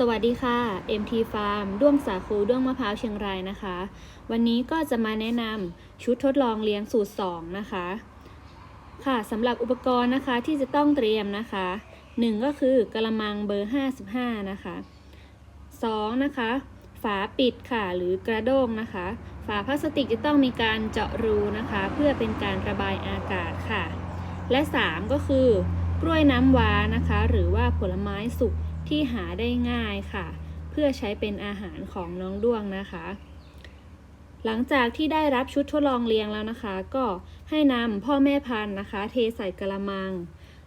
สวัสดีค่ะ MT Farm ด้วงสาคูด้วงมะพร้าวเชียงรายนะคะ วันนี้ก็จะมาแนะนำชุดทดลองเลี้ยงสูตร 2 นะคะ ค่ะสำหรับอุปกรณ์นะคะที่จะต้องเตรียมนะคะ 1 ก็คือกระมังเบอร์ 55 นะคะ 2 นะคะ ฝาปิดค่ะหรือกระด้งนะคะ ฝาพลาสติกจะต้องมีการเจาะรูนะคะ เพื่อเป็นการระบายอากาศค่ะ และ 3 ก็คือ กล้วยน้ำว้านะคะ หรือว่าผลไม้สุกที่หาได้ง่ายค่ะ เพื่อใช้เป็นอาหารของน้องด้วงนะคะ หลังจากที่ได้รับชุดทดลองเลี้ยงแล้วนะคะ ก็ให้นำพ่อแม่พันธุ์นะคะ เทใส่กระมัง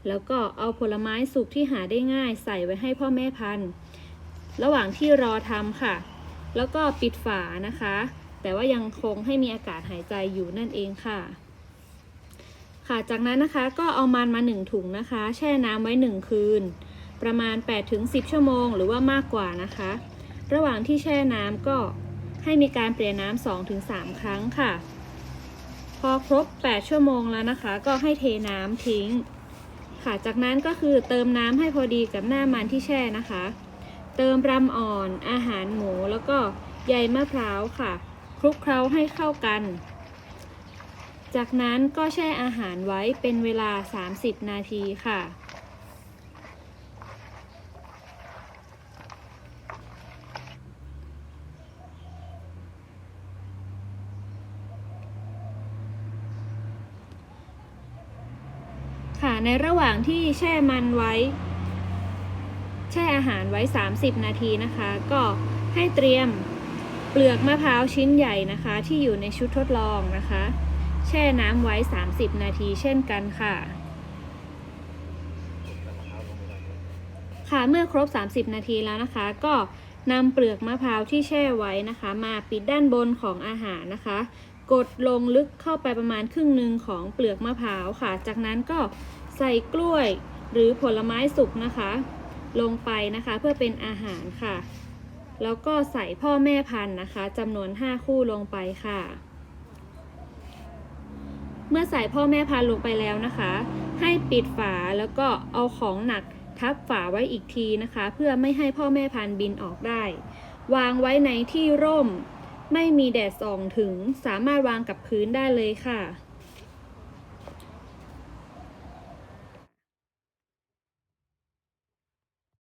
แล้วก็เอาผลไม้สุกที่หาได้ง่ายใส่ไว้ให้พ่อแม่พันธุ์ ระหว่างที่รอทำค่ะ แล้วก็ปิดฝานะคะ แต่ว่ายังคงให้มีอากาศหายใจอยู่นั่นเองค่ะ ค่ะ จากนั้นนะคะก็เอามันมา 1 ถุงนะคะ แช่น้ำไว้ 1 คืน ประมาณ 8-10 ชั่วโมง หรือว่ามากกว่านะคะ ระหว่างที่แช่น้ำก็ให้มีการเปลี่ยนน้ำ2-3 ครั้งค่ะ พอครบ 8 ชั่วโมงแล้วนะคะ ก็ให้เทน้ำทิ้ง ค่ะ จากนั้นก็คือเติมน้ำให้พอดีกับหน้ามันที่แช่นะคะ เติมรำอ่อน อาหารหมูแล้วก็ใยมะพร้าวค่ะ คลุกเคล้าให้เข้ากัน จากนั้นก็แช่อาหารไว้เป็นเวลา 30 นาทีค่ะ ค่ะ ในระหว่างที่แช่มันไว้ แช่อาหารไว้ 30 นาทีนะคะ ก็ให้เตรียมเปลือกมะพร้าวชิ้นใหญ่นะคะ ที่อยู่ในชุดทดลองนะคะ แช่น้ำไว้ 30 นาทีเช่นกันค่ะ ค่ะเมื่อครบ 30 นาทีแล้วนะคะ ก็นำเปลือกมะพร้าวที่แช่ไว้นะคะ มาปิดด้านบนของอาหารนะคะ กดลงลึกเข้าไปประมาณครึ่งหนึ่งของเปลือกมะพร้าวค่ะ จากนั้นก็ใส่กล้วยหรือผลไม้สุกนะคะ ลงไปนะคะเพื่อเป็นอาหารค่ะ แล้วก็ใส่พ่อแม่พันธุ์นะคะจำนวน 5 คู่ลงไปค่ะ เมื่อใส่พ่อแม่พันลงไปแล้วนะคะ ให้ปิดฝาแล้วก็เอาของหนักทับฝาไว้อีกทีนะคะ เพื่อไม่ให้พ่อแม่พันบินออกได้ วางไว้ในที่ร่ม ไม่มีแดดส่องถึงสามารถวางกับพื้นได้เลยค่ะ